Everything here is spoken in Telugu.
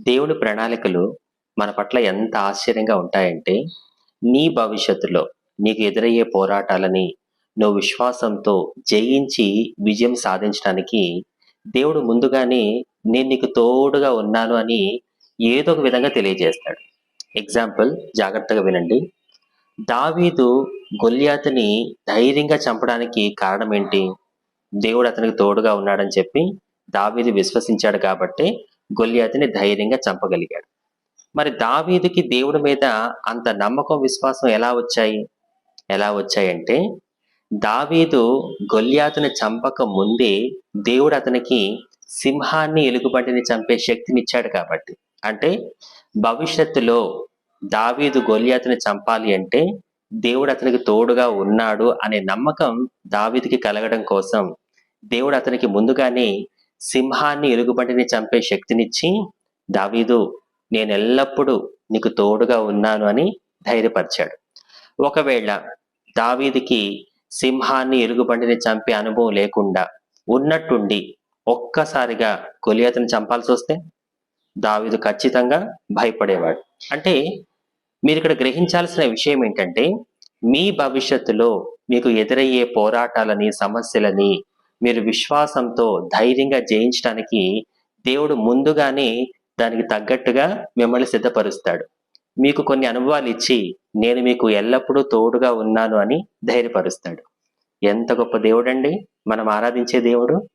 దేవుని ప్రణాళికలు మన పట్ల ఎంత ఆశ్చర్యంగా ఉంటాయంటే నీ భవిష్యత్తులో నీకు ఎదురయ్యే పోరాటాలని నువ్వు విశ్వాసంతో జయించి విజయం సాధించడానికి దేవుడు ముందుగానే నేను నీకు తోడుగా ఉన్నాను అని ఏదో ఒక విధంగా తెలియజేస్తాడు. ఎగ్జాంపుల్ జాగ్రత్తగా వినండి. దావీదు గొల్యాతని ధైర్యంగా చంపడానికి కారణం ఏంటి? దేవుడు అతనికి తోడుగా ఉన్నాడని చెప్పి దావీదు విశ్వసించాడు కాబట్టి గొల్యాతుని ధైర్యంగా చంపగలిగాడు. మరి దావీదుకి దేవుడి మీద అంత నమ్మకం విశ్వాసం ఎలా వచ్చాయి? ఎలా వచ్చాయంటే దావీదు గొల్యాతుని చంపక ముందే దేవుడు అతనికి సింహాన్ని ఎలుగుబంటిని చంపే శక్తినిచ్చాడు కాబట్టి. అంటే భవిష్యత్తులో దావీదు గొల్యాతుని చంపాలి అంటే దేవుడు అతనికి తోడుగా ఉన్నాడు అనే నమ్మకం దావీదుకి కలగడం కోసం దేవుడు అతనికి ముందుగానే సింహాన్ని ఎలుగుబంటిని చంపే శక్తినిచ్చి దావీదు నేను ఎల్లప్పుడూ నీకు తోడుగా ఉన్నాను అని ధైర్యపరిచాడు. ఒకవేళ దావీదికి సింహాన్ని ఎలుగుబంటిని చంపే అనుభవం లేకుండా ఉన్నట్టుండి ఒక్కసారిగా కొలియతను చంపాల్సి వస్తే దావీదు ఖచ్చితంగా భయపడేవాడు. అంటే మీరు ఇక్కడ గ్రహించాల్సిన విషయం ఏంటంటే మీ భవిష్యత్తులో మీకు ఎదురయ్యే పోరాటాలని సమస్యలని మీరు విశ్వాసంతో ధైర్యంగా జయించడానికి దేవుడు ముందుగానే దానికి తగ్గట్టుగా మిమ్మల్ని సిద్ధపరుస్తాడు. మీకు కొన్ని అనుభవాలు ఇచ్చి నేను మీకు ఎల్లప్పుడూ తోడుగా ఉన్నాను అని ధైర్యపరుస్తాడు. ఎంత గొప్ప దేవుడండి. మనం ఆరాధించే దేవుడు.